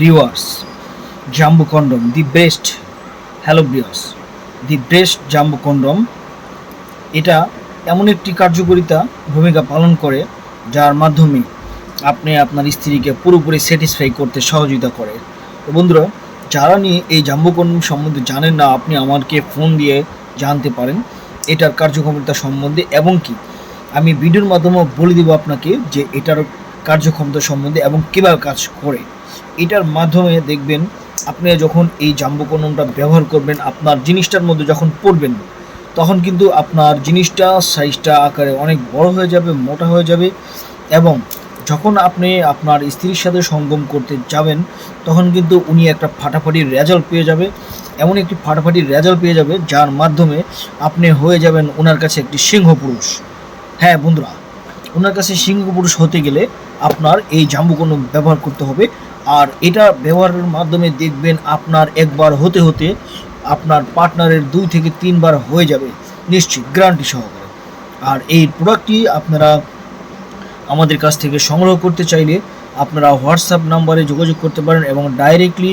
Viewers Jambu condom the best hello viewers the best Jambu condom এটা এমন একটি কার্যকরিতা, ভূমিকা পালন করে, যার মাধ্যমে আপনি আপনার স্ত্রীকে পুরোপুরি স্যাটিসফাই করতে সহযোগিতা করে। তো বন্ধুরা, যারা নিয়ে এই জাম্বু কন্ডম সম্বন্ধে জানেন না, আপনি আমাকে ফোন দিয়ে জানতে পারেন, এটার কার্যক্ষমতা সম্বন্ধে, এবং কি? আমি ভিডিওর মাধ্যমে বলে দেবো আপনাকে যে এটার কার্যক্ষমতা সম্বন্ধে এবং কীভাবে কাজ করে, এটার মাধ্যমে দেখবেন আপনি যখন এই জাম্বু কন্ডমটা ব্যবহার করবেন, আপনার জিনিসটার মধ্যে যখন পড়বেন, তখন কিন্তু আপনার জিনিসটা সাইজটা আকারে অনেক বড় হয়ে যাবে, মোটা হয়ে যাবে এবং যখন আপনি আপনার স্ত্রীর সাথে সঙ্গম করতে যাবেন, তখন কিন্তু উনি একটা ফাটাফাটি রেজাল্ট পেয়ে যাবে, এমন একটি ফাটাফাটি রেজাল্ট পেয়ে যাবে, যার মাধ্যমে আপনি হয়ে যাবেন ওনার কাছে একটি সিংহ পুরুষ হ্যাঁ বন্ধুরা ওনার কাছে সিংহ পুরুষ হতে গেলে আপনার এই জাম্বু কন্ডম ব্যবহার করতে হবে। আর এটা ব্যবহারের মাধ্যমে দেখবেন আপনার একবার হতে হতে আপনার পার্টনারের দুই থেকে তিনবার হয়ে যাবে। নিশ্চিত গ্যারান্টি সহকারে। আর এই প্রোডাক্টটি আপনারা আমাদের কাছ থেকে সংগ্রহ করতে চাইলে আপনারা হোয়াটসঅ্যাপ নাম্বারে যোগাযোগ করতে পারেন এবং ডাইরেক্টলি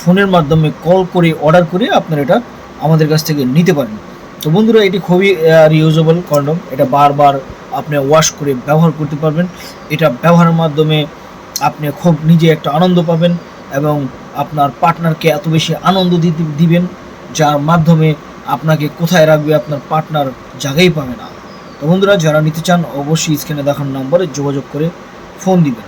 ফোনের মাধ্যমে কল করে অর্ডার করে আপনারা এটা আমাদের কাছ থেকে নিতে পারেন। তো বন্ধুরা, এটি খুবই রিউজেবল কন্ডম এটা বারবার আপনি ওয়াশ করে ব্যবহার করতে পারবেন। এটা ব্যবহারের মাধ্যমে আপনি খুব নিজে একটা আনন্দ পাবেন এবং আপনার পার্টনারকে এত বেশি আনন্দ দিতে, দিবেন, যার মাধ্যমে আপনাকে কোথায় রাখবে আপনার পার্টনার জায়গাই পাবে না। তো বন্ধুরা, যারা নিতে চান, অবশ্যই স্ক্রিনে দেখানো নম্বরে যোগাযোগ করে ফোন দিবেন।